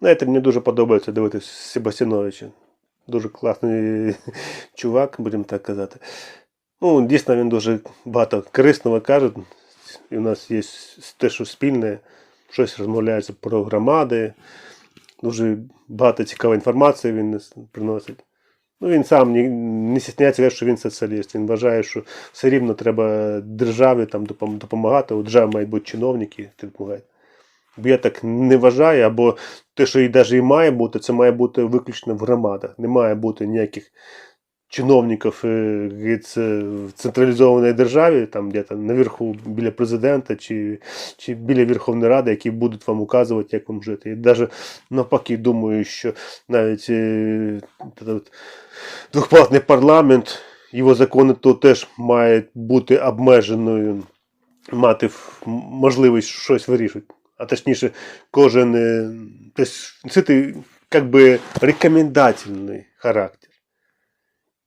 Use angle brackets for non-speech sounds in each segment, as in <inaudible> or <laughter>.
Знаєте, мені дуже подобається дивитися Себастьяновича. Дуже класний <laughs> чувак, будемо так казати. Ну, дійсно, він дуже багато корисного каже. І у нас є те, що спільне, щось розмовляється про громади. Дуже багато цікавої інформації він приносить. Ну, він сам не, стісняється, що він соціаліст. Він вважає, що все рівно треба державі там допомагати. У держави мають бути чиновники, допомагають. Бо я так не вважаю, або те, що і навіть і має бути, це має бути виключно в громадах. Не має бути ніяких чиновників е, в централізованій державі, там де-то наверху біля президента чи, чи біля Верховної Ради, які будуть вам указувати, як вам жити. І навіть навпаки думаю, що навіть е, двохпалатний парламент, його закони то теж мають бути обмеженою, мати можливість щось вирішувати. А точніше, кожен е, тобто, це як би рекомендательний характер.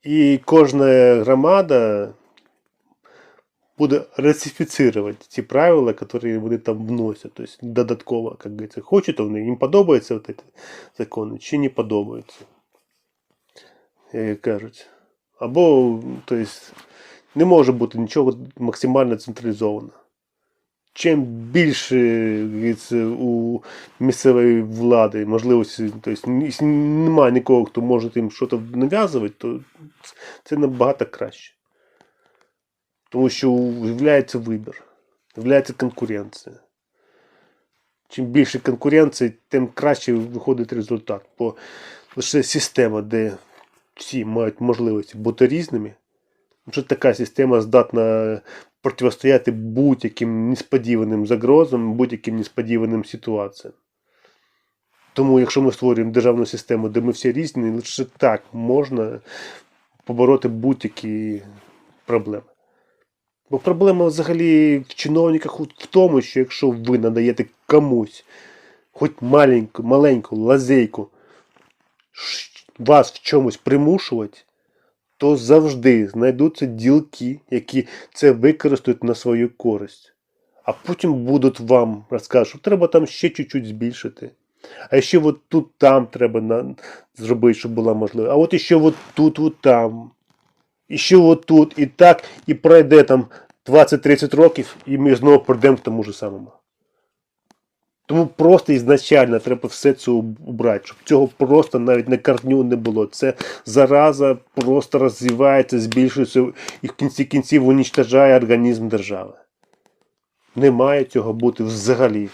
І кожна громада буде ратифицировать ті правила, які вони там вносять. Тобто додатково, як говориться, хочуть вони, їм подобаються вот эти закони, чи не подобаються. Як кажуть. Або, тобто, не може бути нічого максимально централізовано. Чим більше у місцевої влади можливості, тобто немає нікого, хто може їм щось нав'язувати, то це набагато краще. Тому що з'являється вибір, з'являється конкуренція. Чим більше конкуренції, тим краще виходить результат. Бо лише система, де всі мають можливість бути різними, що така система здатна протистояти будь-яким несподіваним загрозам, будь-яким несподіваним ситуаціям. Тому, якщо ми створюємо державну систему, де ми всі різні, лише так можна побороти будь-які проблеми. Бо проблема взагалі в чиновниках в тому, що якщо ви надаєте комусь хоч маленьку, маленьку лазейку вас в чомусь примушувати, то завжди знайдуться ділки, які це використають на свою користь. А потім будуть вам розказувати, що треба там ще чуть-чуть збільшити. А ще от тут там треба на, зробити, щоб була можливість. А от ще от тут, от там. І ще от тут, і так, і пройде там 20-30 років, і ми знову прийдемо к тому ж самому. Тому просто ізначально треба все це убрати, щоб цього просто навіть на корню не було. Це зараза просто розвивається, збільшується і в кінці кінців унічтажає організм держави. Не має цього бути взагалі.